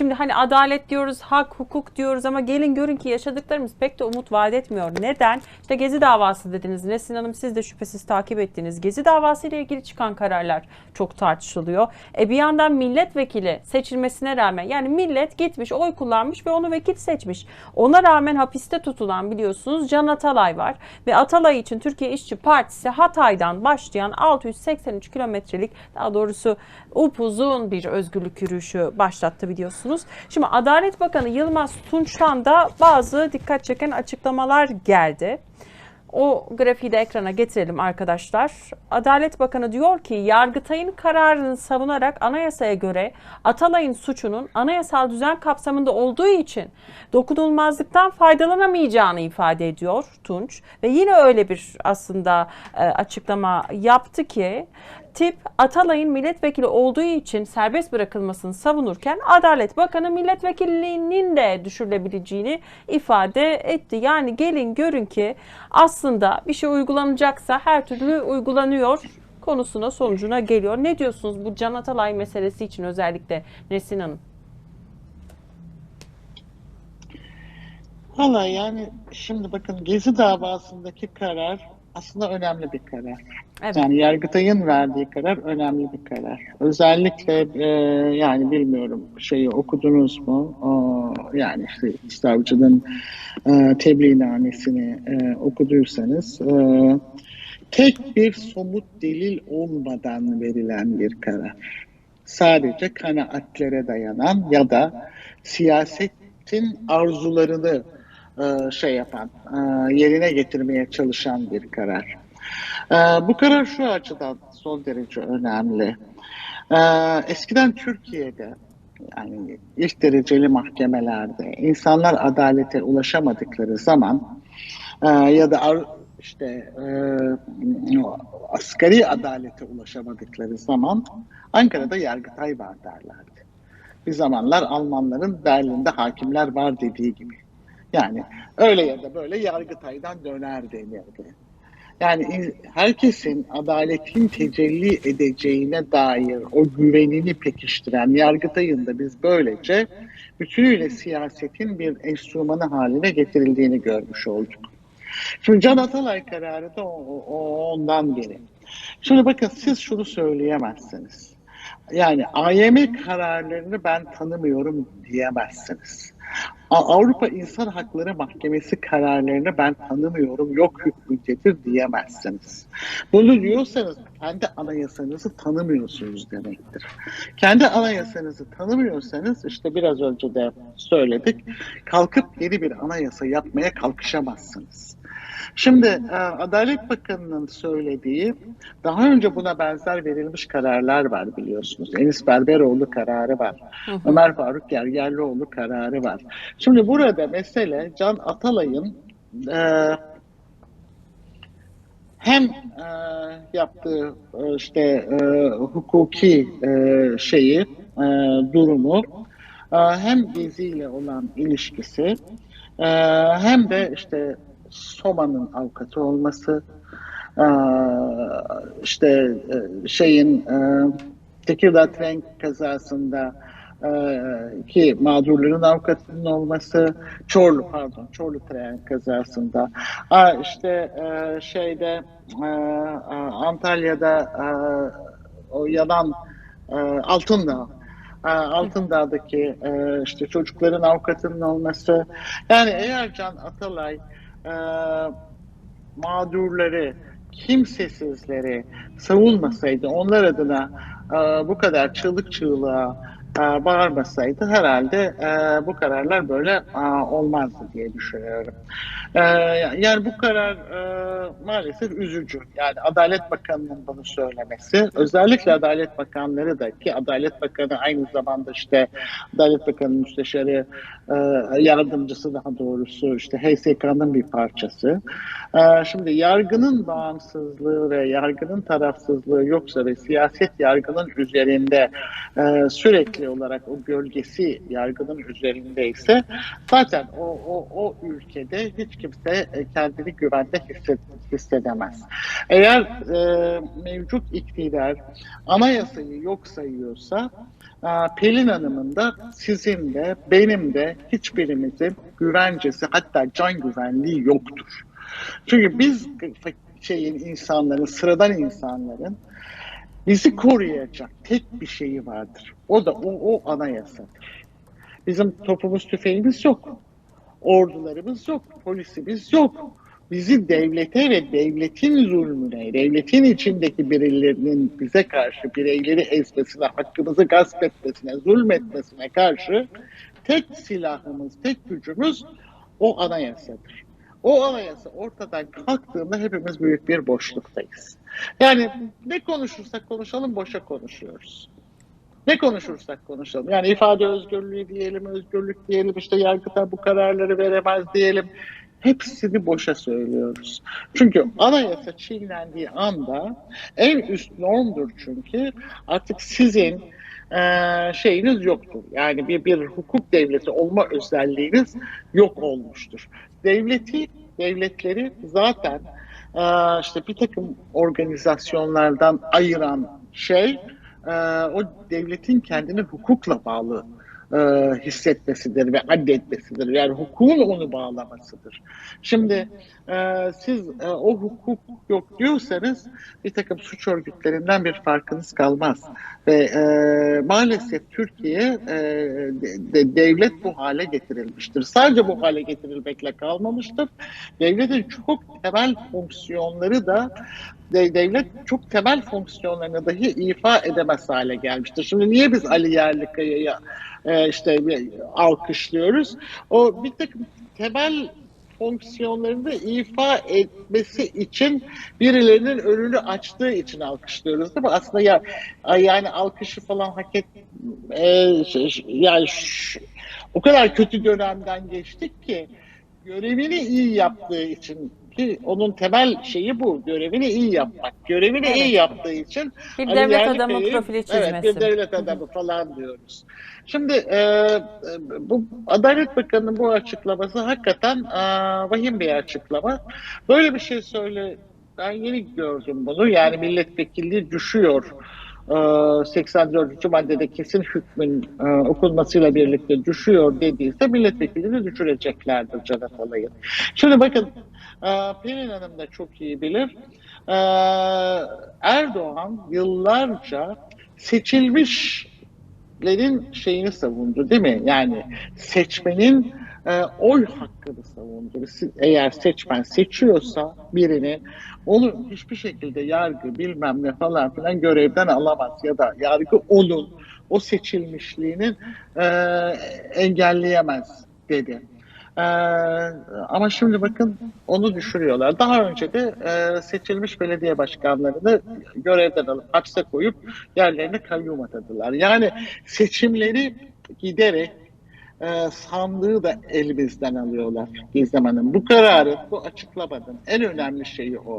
Şimdi hani adalet diyoruz, hak, hukuk diyoruz ama gelin görün ki yaşadıklarımız pek de umut vaat etmiyor. Neden? İşte Gezi davası dediniz. Nesin Hanım siz de şüphesiz takip ettiğiniz Gezi davası ile ilgili çıkan kararlar çok tartışılıyor. E bir yandan milletvekili seçilmesine rağmen yani millet gitmiş oy kullanmış ve onu vekil seçmiş. Ona rağmen hapiste tutulan biliyorsunuz Can Atalay var ve Atalay için Türkiye İşçi Partisi Hatay'dan başlayan 683 kilometrelik daha doğrusu upuzun bir özgürlük yürüyüşü başlattı biliyorsunuz. Şimdi Adalet Bakanı Yılmaz Tunç'tan da bazı dikkat çeken açıklamalar geldi. O grafiği de ekrana getirelim arkadaşlar. Adalet Bakanı diyor ki Yargıtay'ın kararını savunarak anayasaya göre Atalay'ın suçunun anayasal düzen kapsamında olduğu için dokunulmazlıktan faydalanamayacağını ifade ediyor Tunç. Ve yine öyle bir aslında e, açıklama yaptı ki tip Atalay'ın milletvekili olduğu için serbest bırakılmasını savunurken Adalet Bakanı milletvekilliğinin de düşürülebileceğini ifade etti. Yani gelin görün ki aslında bir şey uygulanacaksa her türlü uygulanıyor konusuna sonucuna geliyor. Ne diyorsunuz bu Can Atalay meselesi için özellikle Nesin Hanım? Valla yani şimdi bakın Gezi davasındaki karar aslında önemli bir karar. Evet. Yani Yargıtay'ın verdiği karar önemli bir karar. Özellikle e, yani bilmiyorum şeyi okudunuz mu? O, yani işte savcının e, tebliğnamesini e, okuduysanız e, tek bir somut delil olmadan verilen bir karar. Sadece kanaatlere dayanan ya da siyasetin arzularını şey yapan, e, yerine getirmeye çalışan bir karar. E, bu karar şu açıdan son derece önemli. E, eskiden Türkiye'de yani ilk dereceli mahkemelerde insanlar adalete ulaşamadıkları zaman e, ya da işte e, asgari adalete ulaşamadıkları zaman Ankara'da Yargıtay var derlerdi. Bir zamanlar Almanların Berlin'de hakimler var dediği gibi. Yani öyle ya da böyle Yargıtay'dan döner denirdi. Yani in- herkesin adaletin tecelli edeceğine dair o güvenini pekiştiren Yargıtay'ın da biz böylece bütünüyle siyasetin bir enstrümanı haline getirildiğini görmüş olduk. Şimdi Can Atalay kararı da o, o- ondan biri. Şimdi bakın siz şunu söyleyemezsiniz. Yani AYM kararlarını ben tanımıyorum diyemezsiniz. Avrupa İnsan Hakları Mahkemesi kararlarını ben tanımıyorum, yok hükmündedir diyemezsiniz. Bunu diyorsanız kendi anayasanızı tanımıyorsunuz demektir. Kendi anayasanızı tanımıyorsanız işte biraz önce de söyledik, kalkıp yeni bir anayasa yapmaya kalkışamazsınız. Şimdi e, Adalet Bakanı'nın söylediği daha önce buna benzer verilmiş kararlar var biliyorsunuz. Enis Berberoğlu kararı var. Ömer Faruk Gergerlioğlu kararı var. Şimdi burada mesele Can Atalay'ın e, hem e, yaptığı işte e, hukuki e, şeyi e, durumu e, hem Gezi ile olan ilişkisi e, hem de işte Soma'nın avukatı olması işte şeyin e, Tekirdağ tren kazasında ki mağdurların avukatının olması Çorlu pardon Çorlu tren kazasında. İşte şeyde Antalya'da o yanan e, Altındağ Altındağ'daki işte çocukların avukatının olması. Yani eğer Can Atalay e, mağdurları kimsesizleri savunmasaydı onlar adına e, bu kadar çığlık çığlığa e, bağırmasaydı herhalde e, bu kararlar böyle e, olmazdı diye düşünüyorum. Yani bu karar maalesef üzücü. Yani Adalet Bakanı'nın bunu söylemesi, özellikle Adalet Bakanları da ki Adalet Bakanı aynı zamanda işte Adalet Bakanı Müsteşarı yardımcısı daha doğrusu işte HSK'nın bir parçası. Şimdi yargının bağımsızlığı ve yargının tarafsızlığı yoksa ve siyaset yargının üzerinde sürekli olarak o gölgesi yargının üzerindeyse zaten o, o, o ülkede hiç kimse e, kendini güvende hisset, hissedemez. Eğer e, mevcut iktidar anayasayı yok sayıyorsa Aa, Pelin Hanım'ın da sizin de benim de hiçbirimizin güvencesi hatta can güvenliği yoktur. Çünkü biz şeyin insanların, sıradan insanların bizi koruyacak tek bir şeyi vardır. O da o, o anayasadır. Bizim topumuz tüfeğimiz yok. Ordularımız yok. Polisimiz yok. Bizi devlete ve devletin zulmüne, devletin içindeki birilerinin bize karşı bireyleri ezmesine, hakkımızı gasp etmesine, zulmetmesine karşı tek silahımız, tek gücümüz o anayasadır. O anayasa ortadan kalktığında hepimiz büyük bir boşluktayız. Yani ne konuşursak konuşalım boşa konuşuyoruz. Ne konuşursak konuşalım. Yani ifade özgürlüğü diyelim, özgürlük diyelim, işte yargıta bu kararları veremez diyelim. Hepsini boşa söylüyoruz. Çünkü anayasa çiğnendiği anda en üst normdur çünkü artık sizin eee, şeyiniz yoktur. Yani bir, bir hukuk devleti olma özelliğiniz yok olmuştur. Devleti, devletleri zaten eee, işte bir takım organizasyonlardan ayıran şey e, o devletin kendini hukukla bağlı e, hissetmesidir ve addetmesidir. Yani hukukun onu bağlamasıdır. Şimdi e, siz e, o hukuk yok diyorsanız bir takım suç örgütlerinden bir farkınız kalmaz. Ve e, maalesef Türkiye e, de- de- devlet bu hale getirilmiştir. Sadece bu hale getirilmekle kalmamıştır. Devletin çok temel fonksiyonları da devlet çok temel fonksiyonlarını dahi ifa edemez hale gelmiştir. Şimdi niye biz Ali Yerlikaya'yı e, işte alkışlıyoruz? O bir takım temel fonksiyonlarını ifa etmesi için birilerinin önünü açtığı için alkışlıyoruz değil mi? Aslında ya yani alkışı falan hak et e, yani ş- o kadar kötü dönemden geçtik ki görevini iyi yaptığı için ki onun temel şeyi bu. Görevini iyi yapmak. Görevini Evet. iyi yaptığı için Bir Ali devlet adamı profili çizmesi. Evet, bir devlet adamı falan diyoruz. Şimdi e, e, bu Adalet Bakanı'nın bu açıklaması hakikaten e, vahim bir açıklama. Böyle bir şey söyle, ben yeni gördüm bunu. Yani milletvekilliği düşüyor. E, 84. maddede kesin hükmün e, okunmasıyla birlikte düşüyor dediyse milletvekilini düşüreceklerdir Canan Alay'ın. Şimdi bakın e, Pelin Hanım da çok iyi bilir. E, Erdoğan yıllarca seçilmişlerin şeyini savundu değil mi? Yani seçmenin e, oy hakkını savundu. Eğer seçmen seçiyorsa birini onu hiçbir şekilde yargı bilmem ne falan filan görevden alamaz ya da yargı onun o seçilmişliğinin e, engelleyemez dedi. Ee, ama şimdi bakın onu düşürüyorlar. Daha önce de e, seçilmiş belediye başkanlarını görevden alıp hapse koyup yerlerine kayyum atadılar. Yani seçimleri giderek e, sandığı da elimizden alıyorlar Gizem Hanım. Bu kararın, bu açıklamanın en önemli şeyi o.